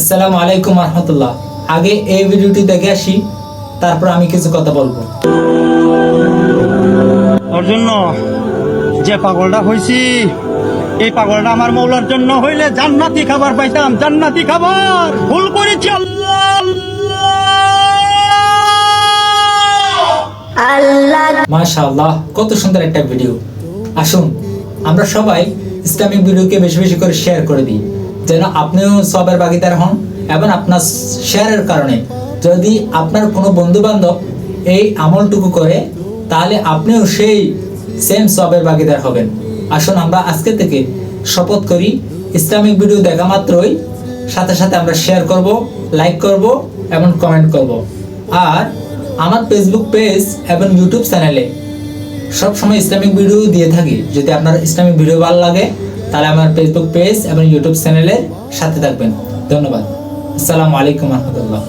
আসসালামু আলাইকুম রহমতুল্লাহ। আগে এই ভিডিওটি দেখে আসি তারপর আমি কিছু কথা বলব। ওর জন্য যে পাগলটা হয়েছি এই পাগলটা আমার মৌলার জন্য হইলে জান্নাতি খাবার পাইতাম জান্নাতি খাবার। ভুল করেছি আল্লাহ। মাশাআল্লাহ কত সুন্দর একটা ভিডিও। আসুন আমরা সবাই ইসলামিক ভিডিওকে বেশি বেশি করে শেয়ার করে দিই। যেন আপনিও সবের ভাগিদার হন এবং আপনার শেয়ারের কারণে। যদি আপনার কোনো বন্ধু বান্ধব এই আমলটুকু করে, তাহলে আপনিও সেই সেম সবের ভাগিদার হবেন। আসুন আমরা আজকে থেকে শপথ করি। ইসলামিক ভিডিও দেখা মাত্রই। সাথে সাথে আমরা শেয়ার করব, লাইক করব এবং কমেন্ট করব। আর আমার ফেসবুক পেজ এবং ইউটিউব চ্যানেলে সবসময় ইসলামিক ভিডিও দিয়ে থাকি। যদি আপনার ইসলামিক ভিডিও ভালো লাগে তাহলে আমার ফেসবুক পেজ এবং ইউটিউব চ্যানেলের সাথে থাকবেন। ধন্যবাদ। আসসালামু আলাইকুম রহমতুল্লাহ।